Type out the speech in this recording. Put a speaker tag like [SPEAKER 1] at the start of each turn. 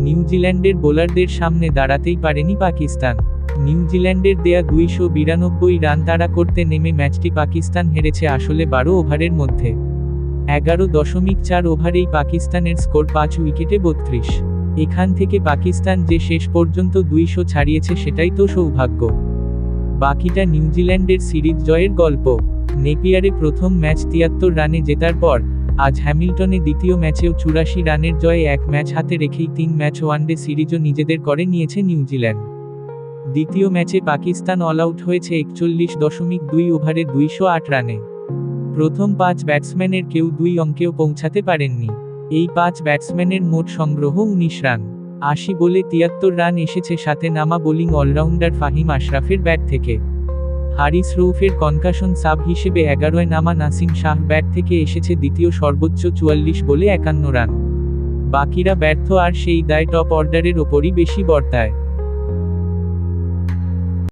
[SPEAKER 1] নিউজিল্যান্ডের বোলারদের সামনে দাঁড়াতেই পারেনি পাকিস্তান। নিউজিল্যান্ডের দেয়া দুইশো বিরানব্বই রান তাড়া করতে নেমে ম্যাচটি পাকিস্তান হেরেছে আসলে বারো ওভারের মধ্যে। এগারো দশমিক চার ওভারেই পাকিস্তানের স্কোর পাঁচ উইকেটে বত্রিশ। এখান থেকে পাকিস্তান যে শেষ পর্যন্ত দুইশো ছাড়িয়েছে সেটাই তো সৌভাগ্য। বাকিটা নিউজিল্যান্ডের সিরিজ জয়ের গল্প। নেপিয়ারে প্রথম ম্যাচ তিয়াত্তর রানে জেতার পর আজ হ্যামিল্টনে দ্বিতীয় ম্যাচেও চুরাশি রানের জয়ে এক ম্যাচ হাতে রেখেই তিন ম্যাচ ওয়ানডে সিরিজও নিজেদের করে নিয়েছে নিউজিল্যান্ড। দ্বিতীয় ম্যাচে পাকিস্তান অল আউট হয়েছে একচল্লিশ দশমিক দুই ওভারে দুইশো আট রানে। প্রথম পাঁচ ব্যাটসম্যানের কেউ দুই অঙ্কেও পৌঁছাতে পারেননি। এই পাঁচ ব্যাটসম্যানের মোট সংগ্রহ উনিশ রান। আশি বলে তিয়াত্তর রান এসেছে সাথে নামা বোলিং অলরাউন্ডার ফাহিম আশরাফের ব্যাট থেকে। হারিস রৌফের কনকাশন সাব হিসেবে এগারোয় নামা নাসিম শাহ ব্যাট থেকে এসেছে দ্বিতীয় সর্বোচ্চ চুয়াল্লিশ বলে একান্ন রান। বাকিরা ব্যর্থ আর সেই দায় টপ অর্ডারের ওপরই বেশি বর্তায়।